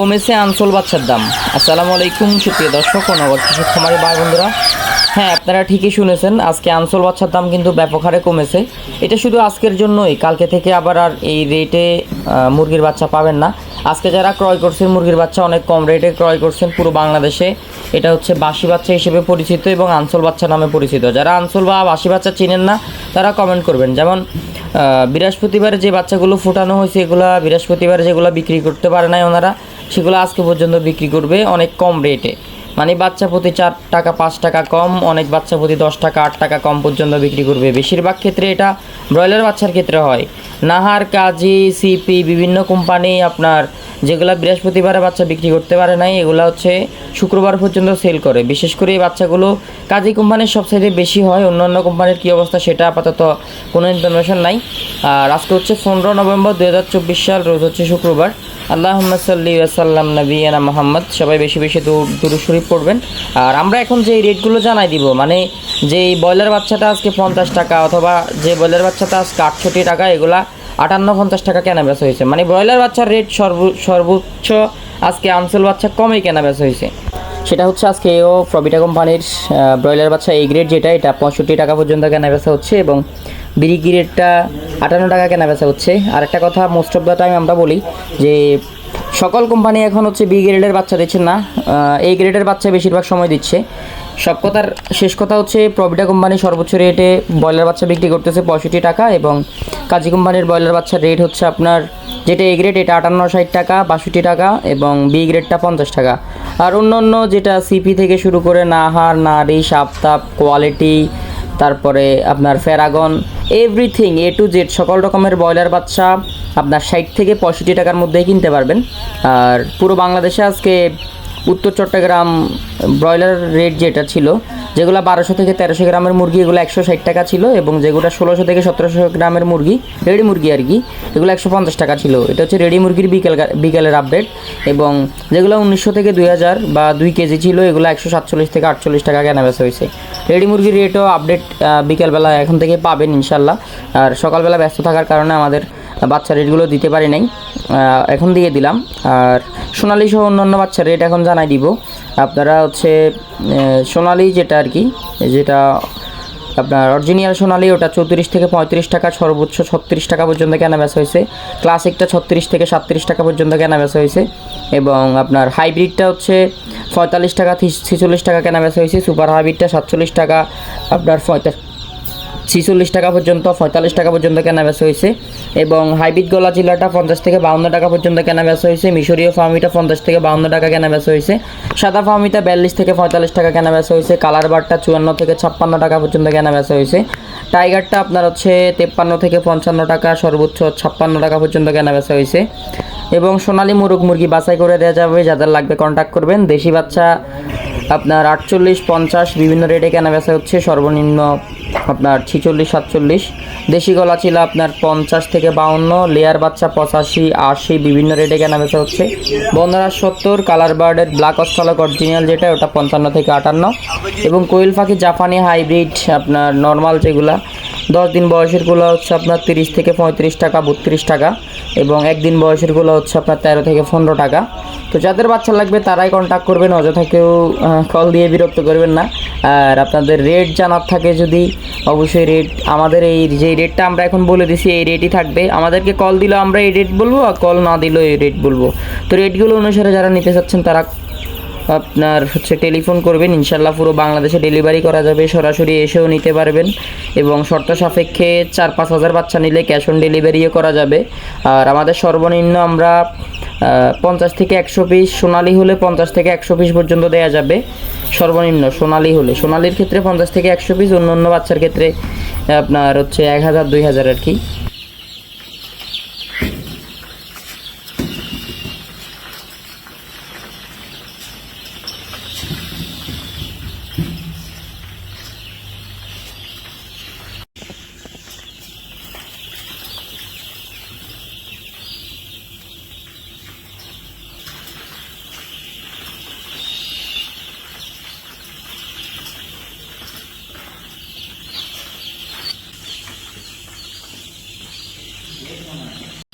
কমেছে আনসোল বাচ্চার দাম। আসসালামু আলাইকুম, সুপ্রিয় দর্শক ও নগর কৃষক ভাই বন্ধুরা। হ্যাঁ আপনারা ঠিকই শুনেছেন, আজকে আনসোল বাচ্চার দাম কিন্তু ব্যাপক হারে কমেছে। এটা শুধু আজকের জন্যই, কালকে থেকে আবার আর এই রেটে মুরগির বাচ্চা পাবেন না। আজকে যারা ক্রয় করছেন মুরগির বাচ্চা অনেক কম রেটে ক্রয় করছেন পুরো বাংলাদেশে। এটা হচ্ছে বাসি বাচ্চা হিসেবে পরিচিত এবং আনসোল বাচ্চা নামে পরিচিত। যারা আনসোল বা বাসি বাচ্চা চিনেন না, তারা কমেন্ট করবেন। যেমন বৃহস্পতিবারে যে বাচ্চাগুলো ফুটানো হয়েছে, এগুলা বৃহস্পতিবারে যেগুলো বিক্রি করতে পারে নাই ওনারা, সেগুলো আজকে পর্যন্ত বিক্রি করবে অনেক কম রেটে মানে বাচ্চা প্রতি চার টাকা, পাঁচ টাকা কম, অনেক বাচ্চা প্রতি দশ টাকা, আট টাকা কম পর্যন্ত বিক্রি করবে। বেশিরভাগ ক্ষেত্রে এটা ব্রয়লার বাচ্চার ক্ষেত্রে হয়। নাহার কাজী সিপি বিভিন্ন কোম্পানি আপনার যেগুলো বৃহস্পতিবারে বাচ্চা বিক্রি করতে পারে নাই, এগুলো হচ্ছে শুক্রবার পর্যন্ত সেল করে। বিশেষ করে এই বাচ্চাগুলো কাজী কোম্পানির সবসাইডে বেশি হয় অন্য অন্য কোম্পানির কী অবস্থা সেটা আপাতত কোনো ইনফরমেশন নাই। আর আজকে হচ্ছে পনেরো নভেম্বর দু হাজার চব্বিশ সাল, রোজ হচ্ছে শুক্রবার। আল্লাহ সাল্লি আসাল্লাম নবীনা মোহাম্মদ, সবাই বেশি বেশি দুরু শরীফ পড়বেন। আর আমরা এখন যে রেটগুলো জানাই দিব মানে যে ব্রয়লার বাচ্চাটা আজকে পঞ্চাশ টাকা অথবা যে ব্রয়লার বাচ্চাটা আজকে আটষট্টি টাকা, এগুলা আটান্ন পঞ্চাশ টাকা কেনা বেচা হয়েছে। মানে ব্রয়লার বাচ্চার রেট সর্ব সর্বোচ্চ আজকে আনসেল বাচ্চা কমেই কেনা বেচা হয়েছে। সেটা হচ্ছে আজকে ও প্রবিটা কোম্পানির ব্রয়লার বাচ্চা এই গ্রেড যেটা, এটা পঁয়ষট্টি টাকা পর্যন্ত কেনা বেচা হচ্ছে এবং বিড়ি গ্রেডটা আটান্ন টাকা কেনা বেচা হচ্ছে। আর একটা কথা মোস্ট অফ দ্য টাইম আমরা বলি যে সকল কোম্পানি এখন হচ্ছে বি গ্রেডের বাচ্চা দিচ্ছে না। এই গ্রেডের বাচ্চা বেশিরভাগ সময় দিচ্ছে। সব কথার শেষ কথা হচ্ছে প্রবিটা কোম্পানি সর্বোচ্চ রেটে ব্রয়লার বাচ্চা বিক্রি করতেছে পঁয়ষট্টি টাকা এবং কাজী কোম্পানির ব্রয়লার বাচ্চার রেট হচ্ছে আপনার যেটা এ গ্রেড এটা আটান্ন ষাট টাকা, বাষট্টি টাকা এবং বি গ্রেডটা পঞ্চাশ টাকা। আর অন্য অন্য যেটা সিপি থেকে শুরু করে নাহার নারী সাপতাপ কোয়ালিটি তারপরে আপনার ফেরাগন এভরিথিং এ টু জেড সকল রকমের ব্রয়লার বাচ্চা আপনার ষাট থেকে পঁয়ষট্টি টাকার মধ্যেই কিনতে পারবেন। আর পুরো বাংলাদেশে আজকে উত্তর চট্টগ্রাম ব্রয়লার রেট যেটা ছিল যেগুলো বারোশো থেকে তেরোশো গ্রামের মুরগি, এগুলো একশো ষাট টাকা ছিল এবং যেগুলো ষোলোশো থেকে সতেরোশো গ্রামের মুরগি, রেডি মুরগি আর কি, এগুলো একশো পঞ্চাশ টাকা ছিল। এটা হচ্ছে রেডি মুরগির বিকেল বিকেলের আপডেট এবং যেগুলো উনিশশো থেকে দুই হাজার বা দুই কেজি ছিল, এগুলো একশো সাতচল্লিশ থেকে আটচল্লিশ টাকা কেনা বেচা হয়েছে। রেডি মুরগির রেটও আপডেট বিকেলবেলা এখন থেকে পাবেন ইনশাল্লাহ আর সকালবেলা ব্যস্ত থাকার কারণে আমাদের বাচ্চা রেটগুলো দিতে পারি নাই। এখন দিয়ে দিলাম। আর সোনালি সহ অন্যান্য বাচ্চার রেট এখন জানাই দিব। আপনারা হচ্ছে সোনালি যেটা আর কি যেটা আপনার অরিজিনাল সোনালি, ওটা চৌত্রিশ থেকে পঁয়ত্রিশ টাকা, সর্বোচ্চ ছত্রিশ টাকা পর্যন্ত কেনা বেচা হয়েছে। ক্লাসিকটা ছত্রিশ থেকে সাতত্রিশ টাকা পর্যন্ত কেনা বেচা হয়েছে। এবং আপনার হাইব্রিডটা হচ্ছে পঁয়তাল্লিশ টাকা, ছিচল্লিশ টাকা কেনা বেচা হয়েছে। সুপার হাইব্রিডটা সাতচল্লিশ টাকা, আপনার পঁয়তাল্লিশ ছিচল্লিশ টাকা পর্যন্ত, পঁয়তাল্লিশ টাকা পর্যন্ত কেনা বেচা হয়েছে। এবং হাইব্রিড গলা চিলাটা পঞ্চাশ থেকে বাউন্ন টাকা পর্যন্ত কেনা বেচা হয়েছে। মিশরীয় ফার্মিটা পঞ্চাশ থেকে বাউন্ন টাকা কেনা বেচা হয়েছে। সাদা ফার্মিটা বিয়াল্লিশ থেকে পঁয়তাল্লিশ টাকা কেনা বেচা হয়েছে। কালার বারটা চুয়ান্ন থেকে ছাপ্পান্ন টাকা পর্যন্ত কেনা বেচা হয়েছে। টাইগারটা আপনার হচ্ছে তেপ্পান্ন থেকে পঞ্চান্ন টাকা, সর্বোচ্চ ছাপ্পান্ন টাকা পর্যন্ত কেনা বেচা হয়েছে। এবং সোনালী মুরগ মুরগি বাছাই করে দেওয়া যাবে। যাদের লাগবে কন্ট্যাক্ট করবেন। দেশি বাচ্চা আপনার আটচল্লিশ, পঞ্চাশ, বিভিন্ন রেটে কেনা বেচা হচ্ছে। সর্বনিম্ন আপনার ছিচল্লিশ, সাতচল্লিশ। দেশি গলা ছিল আপনার পঞ্চাশ থেকে বাউন্ন লেয়ার বাচ্চা পঁচাশি, আশি, বিভিন্ন রেটে কেনা বেচা হচ্ছে। বন্ধরা সত্তর কালার বার্ডের ব্ল্যাক অস্ট্রালক অরিজিনাল যেটা, ওটা পঞ্চান্ন থেকে আটান্ন। এবং কোয়েল পাখি জাপানি হাইব্রিড আপনার নর্মাল যেগুলা। দশ দিন বয়সের বয়সেরগুলো হচ্ছে আপনার তিরিশ থেকে পঁয়ত্রিশ টাকা, বত্রিশ টাকা। এবং একদিন বয়সেরগুলো হচ্ছে আপনার তেরো থেকে পনেরো টাকা। তো যাদের বাচ্চা লাগবে তারাই কন্ট্যাক্ট করবেন, অযথা কেউ কল দিয়ে বিরক্ত করবেন না। আর আপনাদের রেট জানার থাকে যদি, অবশ্যই রেট আমাদের এই যে রেটটা আমরা এখন বলে দিছি, এই রেটই থাকবে। আমাদেরকে কল দিলেও আমরা এই রেট বলব, আর কল না দিলেও এই রেট বলব। তো রেটগুলো অনুসারে যারা নিতে চাচ্ছেন তারা আপনার হচ্ছে টেলিফোন করবেন, ইনশাল্লাহ পুরো বাংলাদেশে ডেলিভারি করা যাবে, সরাসরি এসেও নিতে পারবেন এবং শর্ত সাপেক্ষে চার পাঁচ হাজার বাচ্চা নিলে ক্যাশ অন ডেলিভারিও করা যাবে। আর আমাদের সর্বনিম্ন আমরা পঞ্চাশ থেকে একশো পিস, সোনালি হলে পঞ্চাশ থেকে একশো পিস পর্যন্ত দেওয়া যাবে। সর্বনিম্ন সোনালি হলে, সোনালির ক্ষেত্রে পঞ্চাশ থেকে একশো পিস, অন্য অন্য বাচ্চার ক্ষেত্রে আপনার হচ্ছে এক হাজার, দুই হাজার আর কি। 何?